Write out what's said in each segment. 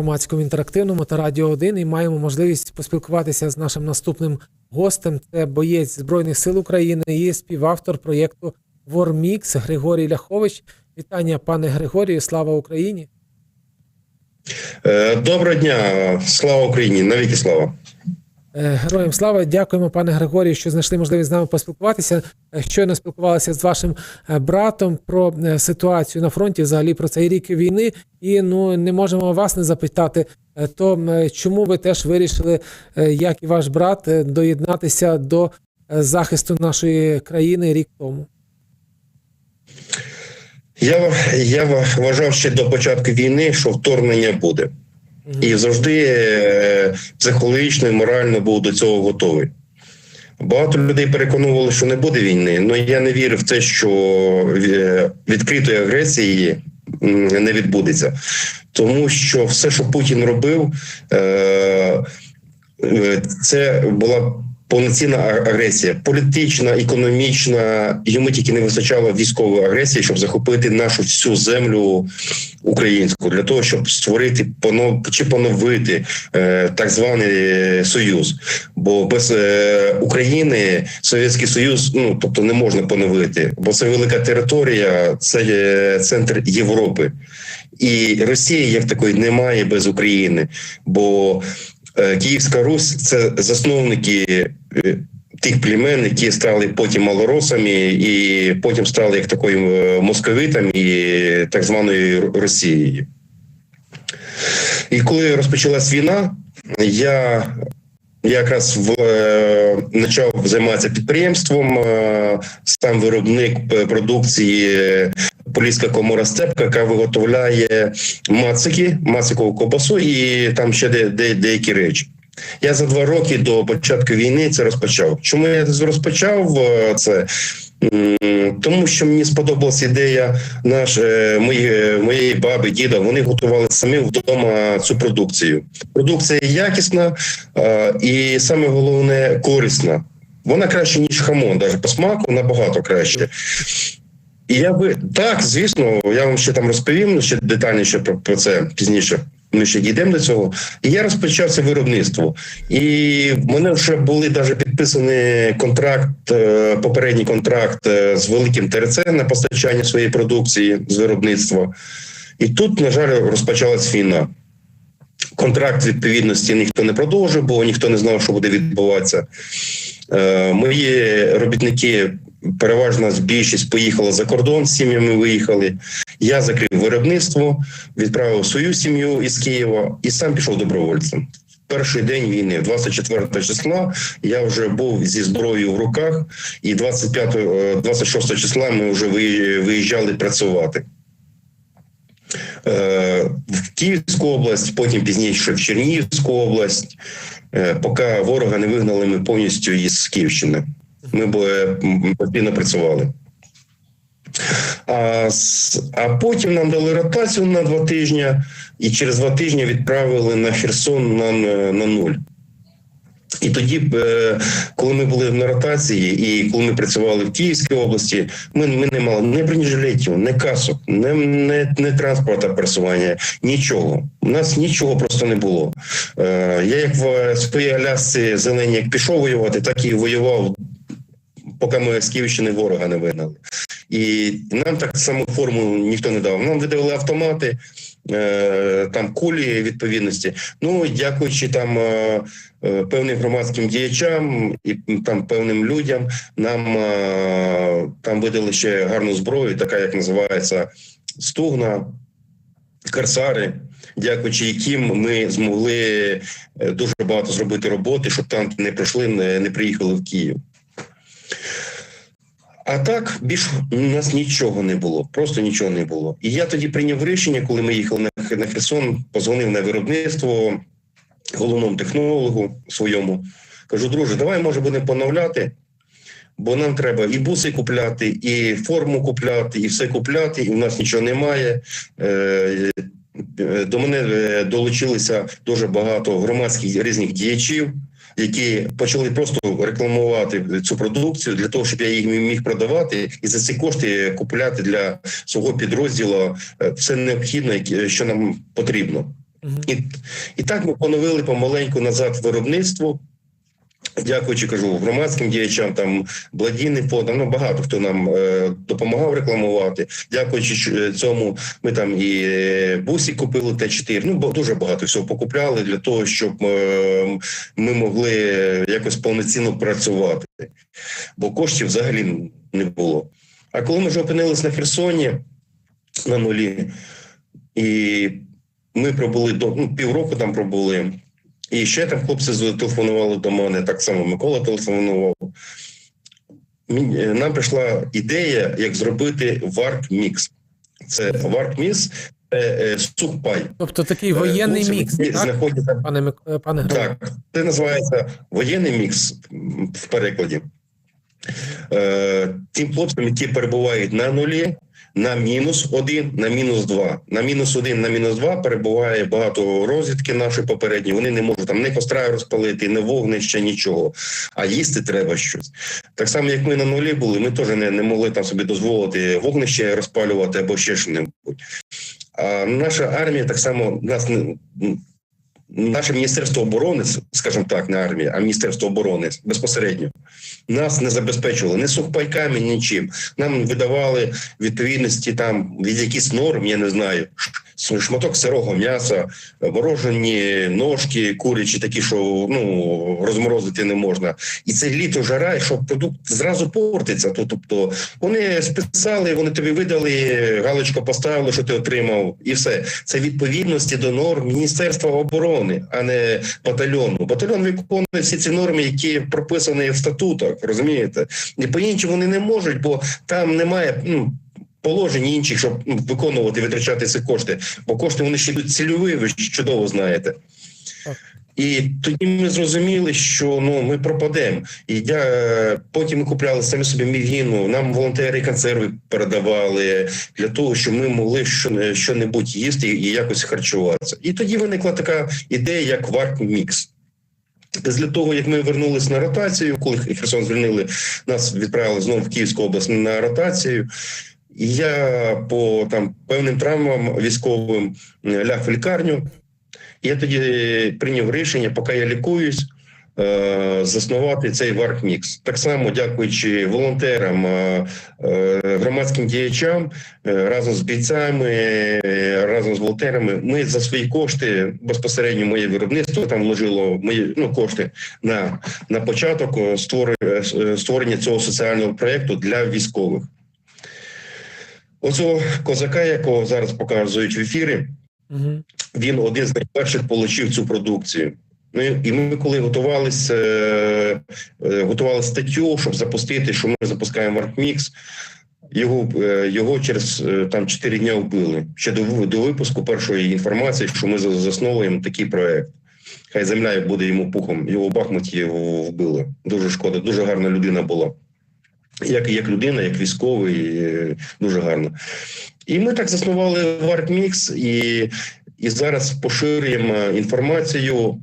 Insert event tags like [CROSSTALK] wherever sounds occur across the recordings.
громадському інтерактивному та радіо 1 і маємо можливість поспілкуватися з нашим наступним гостем. Це боєць Збройних сил України і співавтор проєкту Вормікс Григорій Ляхович. Вітання, пане Григорію, слава Україні! Е, Доброго дня, слава Україні, навіки слава. Е, Героям слава, дякуємо, пане Григорію, що знайшли можливість з нами поспілкуватися. Е, Щойно спілкувалися з вашим е, братом про ситуацію на фронті, взагалі про цей рік війни. І ну не можемо вас не запитати, то чому ви теж вирішили, як і ваш брат, доєднатися до захисту нашої країни рік тому? Я, я вважав ще до початку війни, що вторгнення буде. І завжди е, психологічно і морально був до цього готовий. Багато людей переконували, що не буде війни, але я не вірив в те, що е, відкритої агресії не відбудеться. Тому що все, що Путін робив, е, це була повноцінна агресія, політична, економічна. Йому тільки не вистачало військової агресії, щоб захопити нашу всю землю українську для того, щоб створити понов чи поновити е, так званий е, союз. Бо без е, України Совєтський Союз ну тобто не можна поновити, бо це велика територія, це е, центр Європи. І Росії як такої немає без України, бо Київська Русь це засновники е, тих племен, які стали потім малоросами, і потім стали як такою е, московитами і так званою Росією. І коли розпочалась війна, я якраз в, е, почав займатися підприємством, е, сам виробник е, продукції е, Поліська комора Степка, яка виготовляє мацики, мацикову ковбасу і там ще де, де, деякі речі. Я за два роки до початку війни це розпочав. Чому я розпочав е, це? Тому що мені сподобалася ідея наш, е, мої, моєї баби, діда. Вони готували самі вдома цю продукцію. Продукція якісна е, і саме головне корисна. Вона краще, ніж хамон, навіть по смаку набагато краще. І я би так, звісно, я вам ще там розповім ще детальніше про, про це пізніше. Ми ще дійдемо до цього. І я розпочав це виробництво. І в мене вже були навіть підписаний контракт, е, попередній контракт е, з великим ТРЦ на постачання своєї продукції з виробництва. І тут, на жаль, розпочалась війна. Контракт відповідності ніхто не продовжив, бо ніхто не знав, що буде відбуватися. Е, Мої робітники переважна більшість поїхала за кордон, з сім'ями виїхали. Я закрив виробництво, відправив свою сім'ю із Києва і сам пішов добровольцем. Перший день війни, 24 числа, я вже був зі зброєю в руках, і 25, е, 26 числа ми вже виїжджали працювати. Е, В Київську область, потім пізніше в Чернігівську область, е, поки ворога не вигнали ми повністю із Київщини. Ми б е, постійно працювали. А, а потім нам дали ротацію на два тижні, і через два тижні відправили на Херсон на, на нуль. І тоді, е, коли ми були на ротації, і коли ми працювали в Київській області, ми, ми не мали ні бронежилетів, ні касок, ні, ні, ні транспорта пересування, нічого. У нас нічого просто не було. Е, Я як в своїй Алясці зелені як пішов воювати, так і воював, поки ми з Київщини ворога не вигнали. І нам так саму форму ніхто не дав. Нам видали автомати, е, там кулі відповідності. Ну, дякуючи там е, е, певним громадським діячам і там певним людям, нам там видали ще гарну зброю, така як називається стугна, корсари. Дякуючи яким ми змогли дуже багато зробити роботи, щоб танки не пройшли, не, не приїхали в Київ. А так більш у нас нічого не було, просто нічого не було. І я тоді прийняв рішення, коли ми їхали на, Херсон, позвонив на виробництво головному технологу своєму. Кажу, друже, давай може будемо поновляти, бо нам треба і буси купляти, і форму купляти, і все купляти, і в нас нічого немає. Е, е, До мене е, долучилися дуже багато громадських різних діячів, які почали просто рекламувати цю продукцію для того, щоб я їх міг продавати, і за ці кошти купляти для свого підрозділу е, все необхідне, що нам потрібно. І, і так ми поновили помаленьку назад виробництво. Дякуючи, кажу, громадським діячам, там благодійним фондам, ну багато хто нам е, допомагав рекламувати. Дякуючи цьому, ми там і е, бусі купили Т4, ну бо дуже багато всього покупляли для того, щоб е, ми могли якось повноцінно працювати, бо коштів взагалі не було. А коли ми вже опинились на Херсоні на нулі, і ми пробули до ну, півроку там пробули. І ще там хлопці зателефонували до мене, так само Микола телефонував. Е, Нам прийшла ідея, як зробити варк мікс. Це варк мікс це е, сухпай. Тобто такий воєнний Хлопці, мікс, так, знаходяться пане е, пане так, це називається воєнний мікс в перекладі. Е, тим хлопцям, які перебувають на нулі, на мінус один, на мінус два. На мінус один, на мінус два перебуває багато розвідки нашої попередні. Вони не можуть там не костра розпалити, не вогнище, нічого. А їсти треба щось. Так само, як ми на нулі були, ми теж не, не могли там собі дозволити вогнище розпалювати або ще що-небудь. А наша армія так само нас наше міністерство оборони, скажімо так, не армія, а міністерство оборони безпосередньо нас не забезпечували ні сухпайками, нічим. Нам видавали відповідності там від якісь норм, я не знаю. Шматок сирого м'яса, морожені ножки, курячі, такі, що ну розморозити не можна. І це літо жара, що продукт зразу портиться. То- Тобто вони списали, вони тобі видали, галочку поставили, що ти отримав, і все. Це відповідності до норм Міністерства оборони, а не батальйону. Батальйон виконує всі ці норми, які прописані в статутах, розумієте? І по-іншому вони не можуть, бо там немає. Ну, Положень інших, щоб ну, виконувати, витрачати ці кошти, бо кошти вони ще цільові, ви чудово знаєте. І тоді ми зрозуміли, що ну ми пропадемо. І я е, потім ми купляли самі собі мівіну, нам волонтери консерви передавали для того, щоб ми могли що, що-небудь їсти і якось харчуватися. І тоді виникла така ідея, як Варк Мікс. Після того, як ми вернулись на ротацію, коли Херсон звільнили, нас відправили знову в Київську область на ротацію. Я по там певним травмам військовим е, ляг в лікарню. Я тоді прийняв рішення, поки я лікуюсь, е, заснувати цей варк-мікс. Так само, дякуючи волонтерам, е, е, громадським діячам, е, разом з бійцями, е, разом з волонтерами, ми за свої кошти безпосередньо моє виробництво там вложило мої ну, кошти на, на початок е, е, створення цього соціального проєкту для військових. Оцього козака, якого зараз показують в ефірі, Мгм. Він один з найперших отримав цю продукцію. Ну і- ми, коли готувалися, е, е, готували статтю, щоб запустити, що ми запускаємо WorkMix, його, е, його через там 4 дні вбили. Ще до, до випуску першої інформації, що ми засновуємо такий проект. Хай земля буде йому пухом, його в Бахмуті вбили. Дуже шкода, дуже гарна людина була. Як, як людина, як військовий, дуже гарно. І ми так заснували WorkMix, і і зараз поширюємо інформацію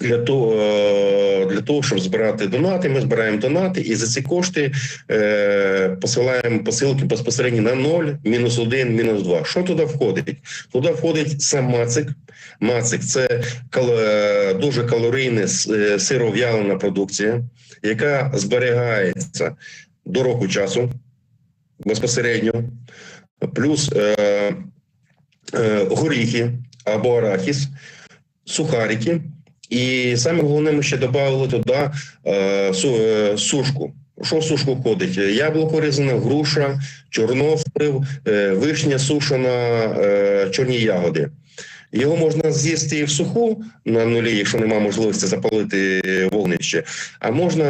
для того, е, для того, щоб збирати донати. Ми збираємо донати, і за ці кошти е, посилаємо посилки безпосередньо на 0, мінус 1, мінус 2. Що туди входить? Туди входить сам мацик. Мацик це е, дуже калорійна сиров'ялена продукція, яка зберігається до року часу безпосередньо. Плюс е, горіхи або арахіс, сухарики. І саме головне, ми ще додали туди е, е, сушку. Що в сушку входить? Яблуко різане, груша, чорнослив, е, вишня сушена, е, чорні ягоди. Його можна з'їсти і в суху на нулі, якщо немає можливості запалити вогнище. А можна,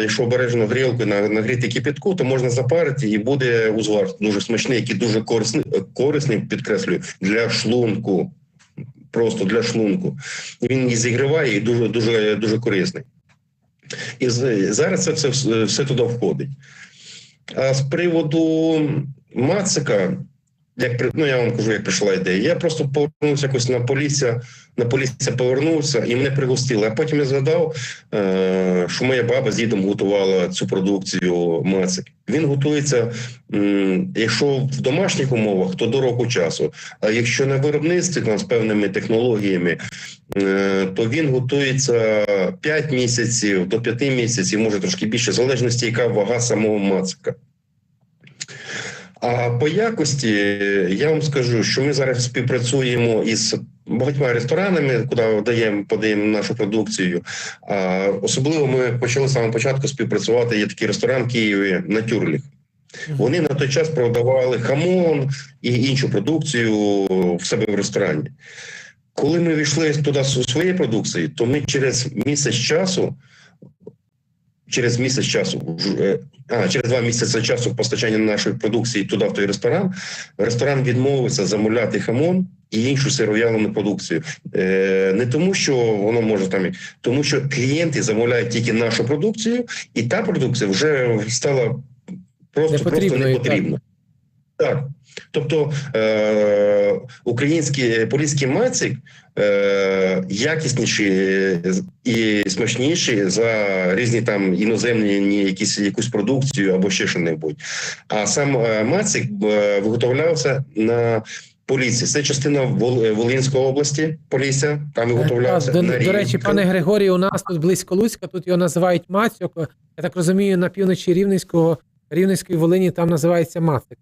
якщо обережно грілку на- нагріти кипятку, то можна запарити і буде узвар дуже смачний, який дуже корисний, корисний підкреслюю, для шлунку. Просто для шлунку. Він і зігріває і дуже дуже дуже корисний. І зараз це все, все туди входить. А з приводу мацика, як ну я вам кажу, як прийшла ідея. Я просто повернувся якось на полісся, на полісся повернувся і мене пригостили. А потім я згадав, е, що моя баба з дідом готувала цю продукцію мацик. Він готується, якщо в домашніх умовах, то до року часу. А якщо на виробництві там, з певними технологіями, е, то він готується 5 місяців до 5 місяців, може трошки більше, в залежності, яка вага самого мацика. А по якості я вам скажу, що ми зараз співпрацюємо із багатьма ресторанами, куди даємо подаємо нашу продукцію. А особливо ми почали з самого початку співпрацювати. Є такий ресторан в Києві Натюрліх. Вони на той час продавали хамон і іншу продукцію в себе в ресторані. Коли ми війшли туди зі своєю продукцією, то ми через місяць часу, через місяць часу, е, а через два місяці часу постачання нашої продукції туди, в той ресторан, ресторан відмовився замовляти хамон і іншу сиров'ялену продукцію. Е, не тому, що воно може там, тому що клієнти замовляють тільки нашу продукцію, і та продукція вже стала просто, просто Непотрібною, не потрібна. Так. Тобто е, український поліський мацик е, якісніші і смачніші за різні там іноземні якісь якусь продукцію або ще що-небудь. А сам е, мацик е, виготовлявся на Полісі. Це частина Волинської області, Полісся, там виготовлявся. До, до речі, пане Григорію, у нас тут близько Луцька, тут його називають Мацьок. Я так розумію, на півночі Рівненського, Рівненської Волині там називається Мацик.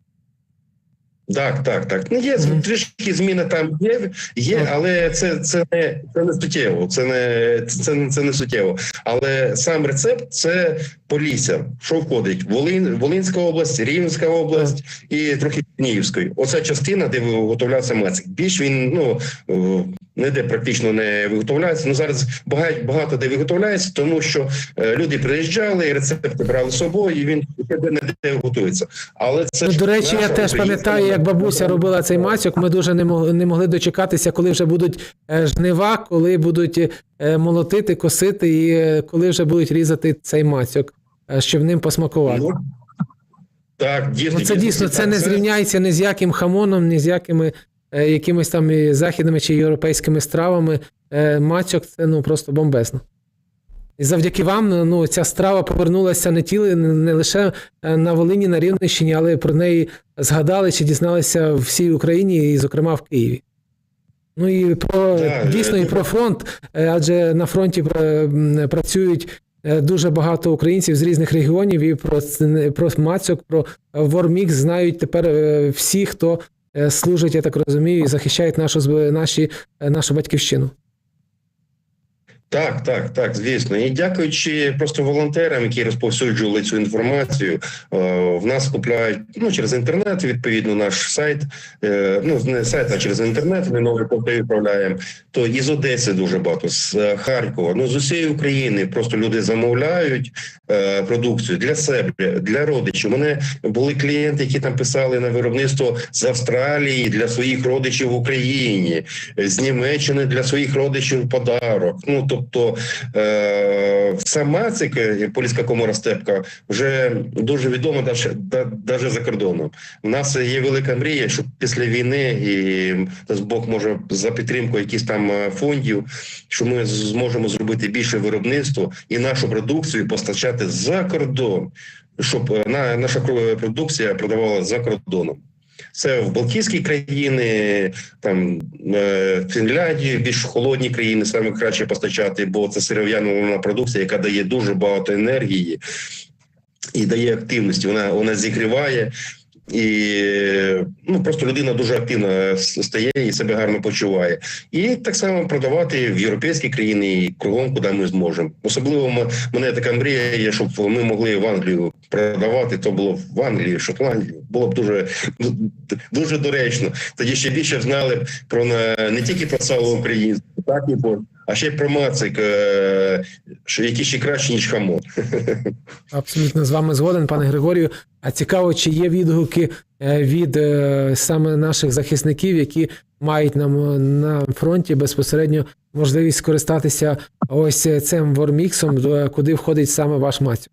Так, так, так. Ну є трішки зміни там є, є, але це, це не це не суттєво. Це не це, не- це не суттєво. Але сам рецепт це Полісся. Що входить? Волин, Волинська область, Рівненська область і трохи Київської. Оця частина, де виготовлявся мацик. Більш він ну е, ніде практично не виготовляється. Ну зараз багато, багато де виготовляється, тому що е, люди приїжджали, рецепти брали з собою, і він де не де готується. Але це Ну, до речі, я теж пам'ятаю, як бабуся робила цей мацьок. Ми дуже не могли, не могли дочекатися, коли вже будуть е, жнива, коли будуть е, молотити, косити, і коли вже будуть різати цей мацьок, е, щоб ним посмакувати. Ну, так, дійсно, Ну, це дійсно це так, не зрівняється ні з яким хамоном, ні з якими якимись там і західними чи європейськими стравами. Е, мацьок це ну просто бомбезно. І завдяки вам ну, ця страва повернулася не тіли не лише е, на Волині, на Рівненщині, але про неї згадали чи дізналися в всій Україні, і, зокрема, в Києві. Ну і про Так, дійсно і е, про фронт, е, адже на фронті е, працюють е, дуже багато українців з різних регіонів, і про, про Мацьок, про Вормікс знають тепер е, всі, хто е, служить, я так розумію, і захищають нашу наші, е, нашу батьківщину. Так, так, так, звісно. І дякуючи просто волонтерам, які розповсюджували цю інформацію, е, в нас купляють ну через інтернет, відповідно, наш сайт. е, Ну не сайт, а через інтернет. Ми нові пости відправляємо. То із Одеси дуже багато, з е, Харкова, ну з усієї України. Просто люди замовляють продукцію для себе, для родичів. У мене були клієнти, які там писали на виробництво з Австралії для своїх родичів в Україні, з Німеччини для своїх родичів подарок. Ну тобто е, сама цик, е, Поліська комора степка вже дуже відома навіть за кордоном. У нас є велика мрія, щоб після війни і дасть Бог може за підтримку якихось там е, фондів, що ми зможемо зробити більше виробництво і нашу продукцію постачати за кордон, щоб е, на наша продукція продавалася за кордоном. Це в Балтійські країни, там е, Фінляндію, більш холодні країни саме краще постачати, бо це сиров'яна продукція, яка дає дуже багато енергії і дає активності. Вона вона зігріває. І ну просто людина дуже активно стає і себе гарно почуває, і так само продавати в європейські країни і кругом, куди ми зможемо. Особливо мене така мрія є, щоб ми могли в Англію продавати. То було в Англії, Шотландії. Було б дуже дуже доречно. Тоді ще більше знали б про не тільки про сало українське, так і про а ще й про мацик, е, які ще краще ніж хамон. [LAUGHS] Абсолютно з вами згоден, пане Григорію. А цікаво, чи є відгуки е, від е, саме наших захисників, які мають нам на фронті безпосередньо можливість скористатися ось цим ворміксом, куди входить саме ваш мацьок.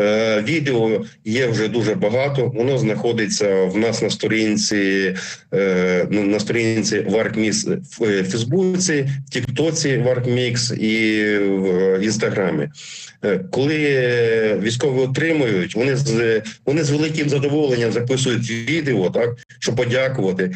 Е, Відео є вже дуже багато. Воно знаходиться в нас на сторінці е, ну, на сторінці WarkMix в е, Фейсбуці, в Тіктоці WarkMix і в Інстаграмі. Коли військові отримують, вони з вони з великим задоволенням записують відео, так щоб подякувати,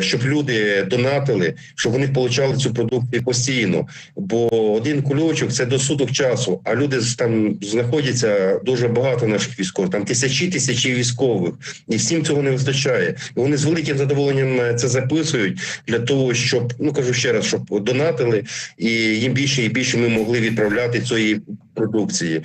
щоб люди донатили, щоб вони отримали цю продукцію постійно. Бо один кульочок це до суток часу. А люди там знаходяться дуже багато наших військових, там тисячі тисячі військових, і всім цього не вистачає. І вони з великим задоволенням е, це записують для того, щоб ну кажу ще раз, щоб донатили, і їм більше і більше ми могли відправляти цієї продукції.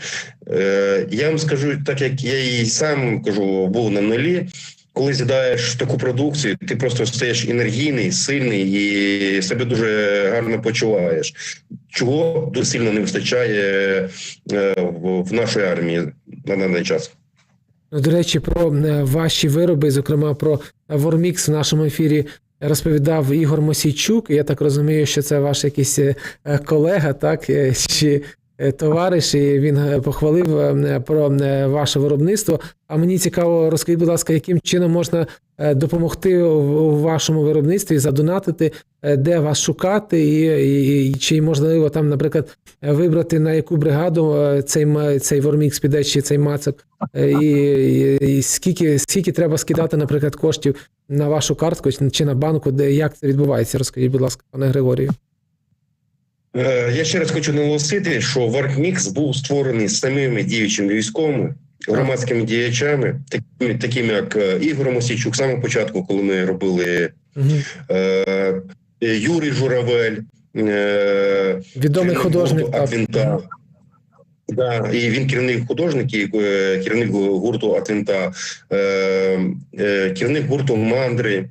Е, я вам скажу, так як я і сам кажу, був на нулі. Коли з'їдаєш таку продукцію, ти просто стаєш енергійний, сильний і себе дуже гарно почуваєш. Чого дуже сильно не вистачає е, в, нашій армії на даний час. Ну, До речі, про е, ваші вироби, зокрема про Вормікс в нашому ефірі розповідав Ігор Мосійчук. Я так розумію, що це ваш якийсь е, колега, так чи товариш, і він е, похвалив е, про е, ваше виробництво. А мені цікаво, розкажіть, будь ласка, яким чином можна е, допомогти у вашому виробництві, задонатити, е, де вас шукати, і, і, і чи можливо там, наприклад, е, вибрати на яку бригаду е, цей цей Вормікс піде, чи цей мацок, Е, і, і, і скільки, скільки треба скидати, наприклад, коштів на вашу картку чи на банку, де як це відбувається? Розкажіть, будь ласка, пане Григорію. Е, Я ще раз хочу наголосити, що Варкмікс був створений самими діючими військовими, громадськими діячами, такими, такими як е, Ігор Мосійчук, саме початку, коли ми робили Угу. е, Юрій Журавель, е, Відомий художник. Аквінта. Да, і він керівник художник, і керівник гурту Атента, е, е, керівник гурту Мандри.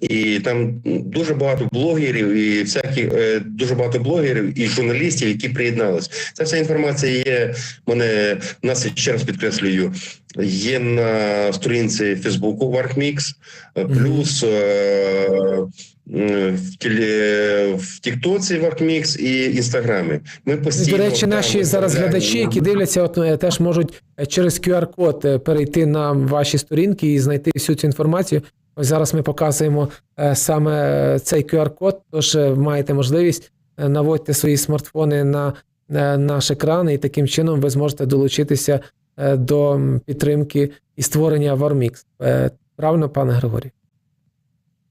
І там дуже багато блогерів, і всяких е, дуже багато блогерів і журналістів, які приєднались. Ця вся інформація є. Мене нас ще раз підкреслюю. Є на сторінці Фейсбуку WarkMix, е, плюс е, в тілі в Тіктоці WarkMix і Інстаграмі. Ми постійно До речі, там наші зараз глядачі, які дивляться, от теж можуть через QR-код перейти на ваші сторінки і знайти всю цю інформацію. Ось зараз ми показуємо е, саме е, цей QR-код, тож е, маєте можливість наводьте свої смартфони на наш екран, і таким чином ви зможете долучитися до підтримки і створення Warmix. Правильно, пане Григорій?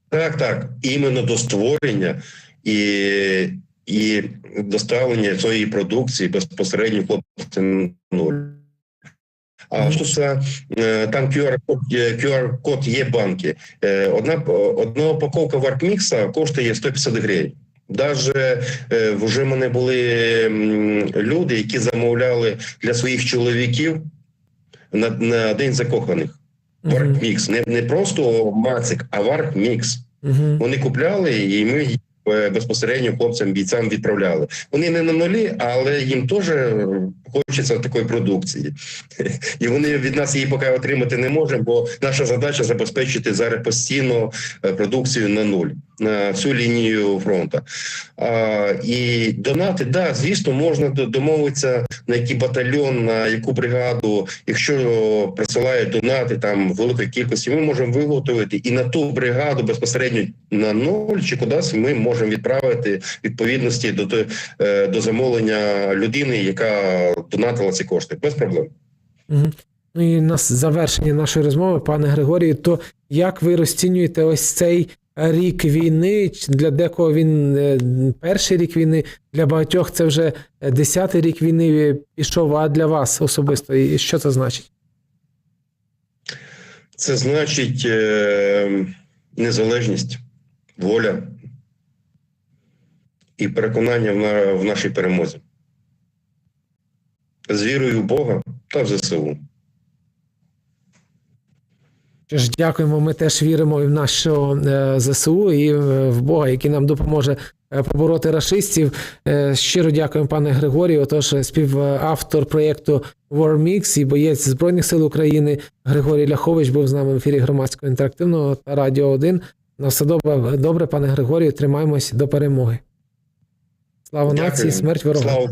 Так, так. Іменно до створення і, і доставлення цієї продукції безпосередньо хлопцям нуль. А що це е, там QR-код є, QR-код є банки. Е, Одна одна упаковка варкмікса коштує 150 гривень. Даже е, вже мене були люди, які замовляли для своїх чоловіків на, на день закоханих. Варкмікс. Не, не просто мацик, а варкмікс. Вони купляли, і ми їх е, безпосередньо хлопцям бійцям відправляли. Вони не на нулі, але їм теж е, хочеться такої продукції, і вони від нас її поки отримати не можемо. Бо наша задача забезпечити зараз постійно е, продукцію на нуль на всю лінію фронту. А, і донати, да, звісно, можна домовитися на який батальйон, на яку бригаду. Якщо присилають донати там великої кількості, ми можемо виготовити і на ту бригаду безпосередньо на нуль чи кудись ми можемо відправити відповідності до е, до замовлення людини, яка донатила ці кошти, без проблем. Мгм. Ну і на завершення нашої розмови, пане Григорію, то як ви розцінюєте ось цей рік війни? Для декого він е, перший рік війни, для багатьох це вже е, десятий рік війни пішов, а для вас особисто, і що це значить? Це значить е, незалежність, воля і переконання в, на, в нашій перемозі. З вірою в Бога та в ЗСУ. Ж, дякуємо. Ми теж віримо і в нашого е, ЗСУ і е, в Бога, який нам допоможе е, побороти рашистів. Е, Щиро дякуємо, пане Григорію. Отож, співавтор проєкту WarMix і боєць Збройних сил України Григорій Ляхович був з нами в ефірі громадського інтерактивного та Радіо 1. На все добре, добре, пане Григорію. Тримаємось до перемоги. Слава нації, смерть ворогам. Слава